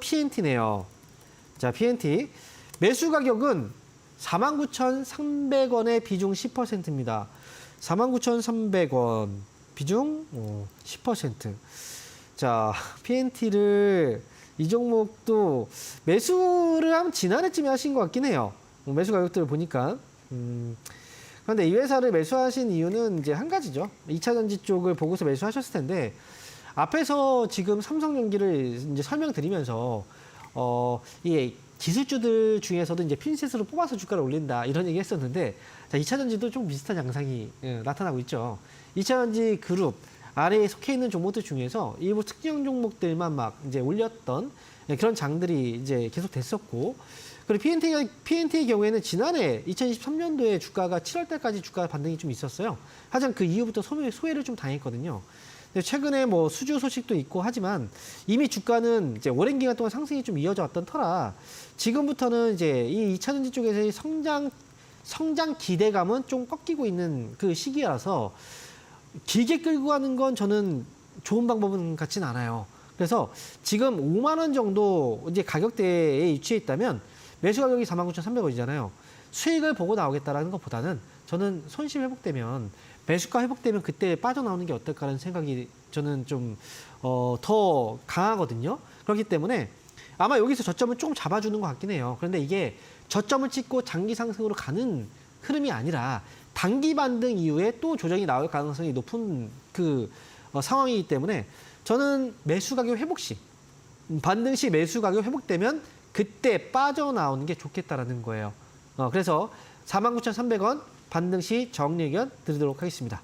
PNT네요. 자, PNT. 매수 가격은 49,300원의 비중 10%입니다. 49,300원 비중 어, 10%. 자, PNT를 이 종목도 매수를 한 지난해쯤에 하신 것 같긴 해요. 어, 매수 가격들을 보니까. 음, 그런데 이 회사를 매수하신 이유는 이제 한 가지죠. 2차 전지 쪽을 보고서 매수하셨을 텐데 앞에서 지금 삼성전기를 이제 설명드리면서 어, 이게 기술주들 중에서도 이제 핀셋으로 뽑아서 주가를 올린다 이런 얘기 했었는데 자, 2차 전지도 좀 비슷한 양상이 예, 나타나고 있죠. 2차 전지 그룹 아래에 속해 있는 종목들 중에서 일부 특정 종목들만 막 이제 올렸던 예, 그런 장들이 이제 계속 됐었고 그리고 PNT, PNT의 경우에는 지난해 2023년도에 주가가 7월 달까지 주가 반등이 좀 있었어요. 하지만 그 이후부터 소외, 소외를 좀 당했거든요. 최근에 뭐 수주 소식도 있고 하지만 이미 주가는 이제 오랜 기간 동안 상승이 좀 이어져 왔던 터라 지금부터는 이제 이 2차 전지 쪽에서의 성장 성장 기대감은 좀 꺾이고 있는 그 시기라서 길게 끌고 가는 건 저는 좋은 방법은 같진 않아요. 그래서 지금 5만 원 정도 이제 가격대에 위치해 있다면 매수 가격이 49,300원이잖아요. 수익을 보고 나오겠다라는 것보다는 저는 손실 회복되면 매수가 회복되면 그때 빠져나오는 게 어떨까라는 생각이 저는 좀 어, 더 강하거든요. 그렇기 때문에 아마 여기서 저점을 조금 잡아주는 것 같긴 해요. 그런데 이게 저점을 찍고 장기 상승으로 가는 흐름이 아니라 단기 반등 이후에 또 조정이 나올 가능성이 높은 그 어, 상황이기 때문에 저는 매수 가격 회복 시 음, 반등 시 매수 가격 회복되면 그때 빠져나오는 게 좋겠다라는 거예요. 어, 그래서 49,300원 반등 시 정리 의견 드리도록 하겠습니다.